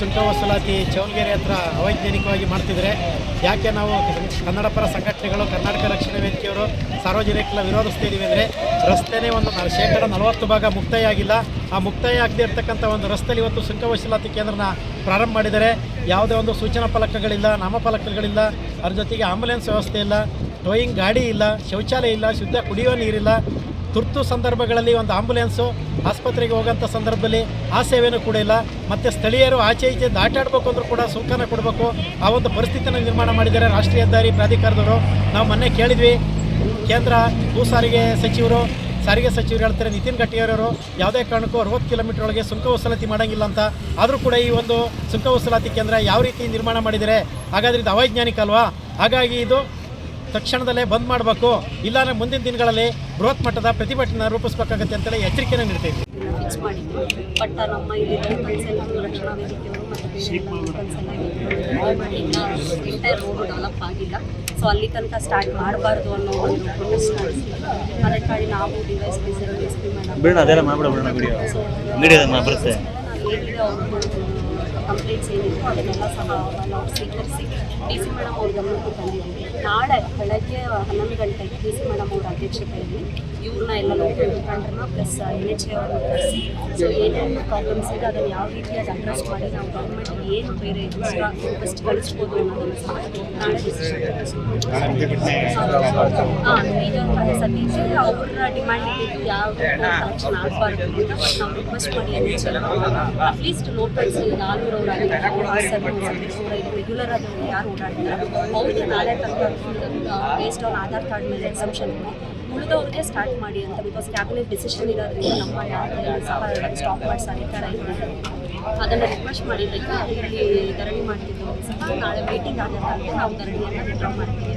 ಸುಂಕ ವಸೂಲಾತಿ ಚೌಲ್ಗೆರೆ ಹತ್ರ ಅವೈಜ್ಞಾನಿಕವಾಗಿ ಮಾಡ್ತಿದ್ರೆ, ಯಾಕೆ ನಾವು ಕನ್ನಡ ಪರ ಸಂಘಟನೆಗಳು, ಕರ್ನಾಟಕ ರಕ್ಷಣಾ ವೇದಿಕೆಯವರು ಸಾರ್ವಜನಿಕರ ವಿರೋಧಿಸ್ತಾ ಇದ್ದೀವಿ ಅಂದರೆ, ರಸ್ತೆನೇ ಒಂದು ಶೇಕಡ ನಲವತ್ತು ಭಾಗ ಮುಕ್ತಾಯ ಆಗಿಲ್ಲ ಆ ಮುಕ್ತಾಯ ಆಗದೆ ಇರ್ತಕ್ಕಂಥ ಒಂದು ರಸ್ತೆಯಲ್ಲಿ ಇವತ್ತು ಸುಂಕ ವಸೂಲಾತಿ ಕೇಂದ್ರನ ಪ್ರಾರಂಭ ಮಾಡಿದರೆ ಯಾವುದೇ ಒಂದು ಸೂಚನಾ ಫಲಕಗಳಿಲ್ಲ ನಾಮಫಲಕಗಳಿಲ್ಲ ಅದ್ರ ಜೊತೆಗೆ ಆಂಬುಲೆನ್ಸ್ ವ್ಯವಸ್ಥೆ ಇಲ್ಲ, ಟೋಯಿಂಗ್ ಗಾಡಿ ಇಲ್ಲ, ಶೌಚಾಲಯ ಇಲ್ಲ, ಶುದ್ಧ ಕುಡಿಯುವ ನೀರಿಲ್ಲ ತುರ್ತು ಸಂದರ್ಭಗಳಲ್ಲಿ ಒಂದು ಆಂಬುಲೆನ್ಸು ಆಸ್ಪತ್ರೆಗೆ ಹೋಗೋಂಥ ಸಂದರ್ಭದಲ್ಲಿ ಆ ಸೇವೆಯೂ ಕೂಡ ಇಲ್ಲ. ಮತ್ತು ಸ್ಥಳೀಯರು ಆಚೆ ಈಚೆ ದಾಟಾಡಬೇಕು ಅಂದರೂ ಕೂಡ ಸುಂಕನ ಕೊಡಬೇಕು. ಆ ಒಂದು ಪರಿಸ್ಥಿತಿಯನ್ನು ನಿರ್ಮಾಣ ಮಾಡಿದ್ದಾರೆ ರಾಷ್ಟ್ರೀಯ ಹೆದ್ದಾರಿ ಪ್ರಾಧಿಕಾರದವರು. ನಾವು ಮೊನ್ನೆ ಕೇಳಿದ್ವಿ ಕೇಂದ್ರ ಭೂ ಸಾರಿಗೆ ಸಚಿವರು. ಸಾರಿಗೆ ಸಚಿವರು ಹೇಳ್ತಾರೆ, ನಿತಿನ್ ಗಟ್ಟಿಯವರು ಯಾವುದೇ ಕಾರಣಕ್ಕೂ ಅರವತ್ತು ಕಿಲೋಮೀಟರ್ ಒಳಗೆ ಸುಂಕ ವಸೂಲಾತಿ ಮಾಡೋಂಗಿಲ್ಲ ಅಂತ. ಆದರೂ ಕೂಡ ಈ ಒಂದು ಸುಂಕ ವಸೂಲಾತಿ ಕೇಂದ್ರ ಯಾವ ರೀತಿ ನಿರ್ಮಾಣ ಮಾಡಿದ್ದಾರೆ ಹಾಗಾದರೆ ಇದು ಅವೈಜ್ಞಾನಿಕ ಅಲ್ವಾ? ಹಾಗಾಗಿ ಇದು ತಕ್ಷಣದಲ್ಲೇ ಬಂದ್ ಮಾಡಬೇಕು. ಇಲ್ಲಾಂದ್ರೆ ಮುಂದಿನ ದಿನಗಳಲ್ಲಿ ಬೃಹತ್ ಮಟ್ಟದ ಪ್ರತಿಭಟನೆ ರೂಪಿಸಬೇಕಾಗತ್ತೆ ಅಂತೇಳಿ ಎಚ್ಚರಿಕೆನ ನೀಡ್ತೀವಿ ಫಿಕ್ಸ್ ಮಾಡಿದ್ರು ಬಟ್ ನಮ್ಮ ಇಲ್ಲಿ ಕನ್ಸಲ್ ರಕ್ಷಣಾ ವೇದಿಕೆಯವರು ಮತ್ತು ಬೇರೆ ಎಂಟೈರ್ ರೋಡ್ ಡೆವಲಪ್ ಆಗಿಲ್ಲ. ಸೊ ಅಲ್ಲಿ ತನಕ ಸ್ಟಾರ್ಟ್ ಮಾಡಬಾರ್ದು ಅನ್ನೋ ಒಂದು ಪ್ರೊಟೆಸ್ಟ್ ಅದಕ್ಕಾಗಿ ನಾವು D Y S P sir S P ಬಿಡೋಣ ಅದೆಲ್ಲ ಮಾಡ್ಬಿಡ ಬಿಡೋಣ ವಿಡಿಯೋ ವಿಡಿಯೋ ಬರುತ್ತೆ ಏನಿದೆ ಅವ್ರ ಕಂಪ್ಲೇಂಟ್ಸ್ ಏನಿದೆ ಅದನ್ನೆಲ್ಲ ಸಹ ನಾವು ಸ್ವೀಕರಿಸಿ ಡಿ ಸಿ ಮೇಡಮ್ ಅವ್ರ ಗಮನಕ್ಕೆ ತಂದಿದ್ದೀವಿ ನಾಳೆ ಬೆಳಗ್ಗೆ ಹನ್ನೊಂದು ಗಂಟೆಗೆ ಡಿ ಸಿ ಮೇಡಮ್ ಅವರ ಅಧ್ಯಕ್ಷತೆಯಲ್ಲಿ ಇವ್ರನ್ನ ಎಲ್ಲ ಲೋಕಲ್ ಮುಖಂಡರನ್ನ ಪ್ಲಸ್ ಎನ್ ಎಚ್ ಎ ಅವ್ರನ್ನ ಕರೆಸಿ ಸೊ ಏನೇನು ಪ್ರಾಬ್ಲಮ್ಸ್ ಇದೆ ಅದನ್ನು ಯಾವ ರೀತಿಯಾಗಿ ಅಡ್ರೆಸ್ ಮಾಡಿ ನಾವು ಗೌರ್ಮೆಂಟ್ಗೆ ಏನು ಬೇರೆ ಎಕ್ಸ್ಟ್ರಾ ರಿಕ್ವೆಸ್ಟ್ ಕಳಿಸ್ಬೋದು ಅನ್ನೋದನ್ನು ಸಹ ನಾಳೆ ಡಿಸಿಷನ್ ಹಾಂ ಈಗ ಸದ್ಯಕ್ಕೆ ಅವರ ಡಿಮ್ಯಾಂಡ್ ಇದ್ದು ಯಾವ ಕಲೆಕ್ಷನ್ ಆಗಬಾರ್ದು ಅಂತ ಬಟ್ ನಾವು ರಿಕ್ವೆಸ್ಟ್ ಮಾಡಿ N H at least locals ನಾಲ್ನೂರು regular ಆಗಿ ಯಾರು ಓಡಾಡ್ತಾರೆ ಅವ್ರಿಗೆ ನಾಳೆ ತನಕ ಆನ್ ಆಧಾರ್ ಕಾರ್ಡ್ ಮೇಲೆ ಎಕ್ಸೆಪ್ಷನ್ ಇದೆ ಉಳಿದವ್ರಿಗೆ ಸ್ಟಾರ್ಟ್ ಮಾಡಿ ಅಂತ ಬಿಕಾಸ್ ಕ್ಯಾಬಿನೆಟ್ ಡಿಸಿಷನ್ ಇರೋದ್ರಿಂದ ನಮ್ಮ ಯಾರು ಸಹ ಸ್ಟಾಪ್ ಅಧಿಕಾರ ಅದನ್ನ ಅದನ್ನು ರಿಕ್ವೆಸ್ಟ್ ಮಾಡಿದ್ದಕ್ಕೆ ಇಲ್ಲಿ ಧರಣಿ ಮಾಡ್ತಿದ್ದವರು ಸಹ. ನಾಳೆ ಮೀಟಿಂಗ್ ಆದ ನಾವು ಧರಣಿಯನ್ನು ವಿಡ್ರಾ ಮಾಡ್ತೀವಿ.